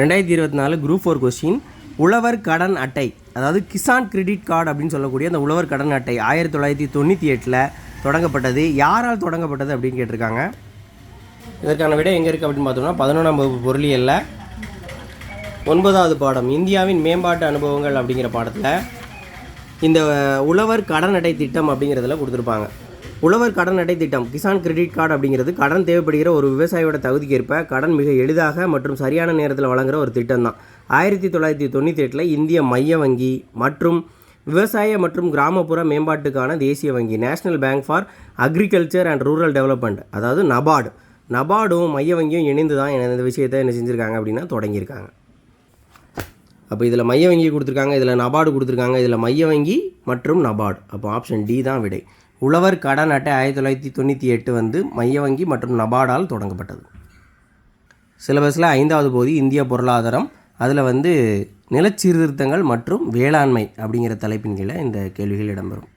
ரெண்டாயிரத்தி இருபத்தி நாலு குரூப் ஃபோர் கொஸ்டின் உழவர் கடன் அட்டை அதாவது கிசான் கிரெடிட் கார்டு அப்படின்னு சொல்லக்கூடிய அந்த உழவர் கடன் அட்டை ஆயிரத்தி தொள்ளாயிரத்தி தொண்ணூற்றி எட்டில் தொடங்கப்பட்டது. யாரால் தொடங்கப்பட்டது அப்படின்னு கேட்டிருக்காங்க. இதற்கான விட எங்கே இருக்குது அப்படின்னு பார்த்தோம்னா பதினொன்றாம் வகுப்பு பொருளியலில். ஒன்பதாவது பாடம் இந்தியாவின் மேம்பாட்டு அனுபவங்கள் அப்படிங்கிற பாடத்தில் இந்த உழவர் கடன் அட்டை திட்டம் அப்படிங்கிறதுல கொடுத்துருப்பாங்க. உழவர் கடன் அடை திட்டம். கிசான் கிரெடிட் கார்டு அப்படிங்கிறது கடன் தேவைப்படுகிற ஒரு விவசாயியோட தகுதிக்கு ஏற்ப கடன் மிக எளிதாக மற்றும் சரியான நேரத்தில் வழங்குற ஒரு திட்டம் தான் ஆயிரத்தி தொள்ளாயிரத்தி தொண்ணூற்றி எட்டில் இந்திய மைய வங்கி மற்றும் விவசாய மற்றும் கிராமப்புற மேம்பாட்டுக்கான தேசிய வங்கி national bank for agriculture and rural development அதாவது நபார்டு நபார்டும் மைய வங்கியும் இணைந்து தான் இந்த விஷயத்தை என்ன செஞ்சுருக்காங்க அப்படின்னா தொடங்கியிருக்காங்க. அப்போ இதில் மைய வங்கி கொடுத்துருக்காங்க இதில் நபார்டு கொடுத்துருக்காங்க இதில் மைய வங்கி மற்றும் நபார்டு. அப்போ ஆப்ஷன் டி தான் விடை. உழவர் கடன் அட்டை ஆயிரத்தி தொள்ளாயிரத்தி தொண்ணூற்றி எட்டு வந்து மைய வங்கி மற்றும் நபார்டால் தொடங்கப்பட்டது. சிலபஸில் ஐந்தாவது பகுதி இந்திய பொருளாதாரம் அதில் வந்து நிலச்சீர்திருத்தங்கள் மற்றும் வேளாண்மை அப்படிங்கிற தலைப்பின் கீழே இந்த கேள்விகள் இடம்பெறும்.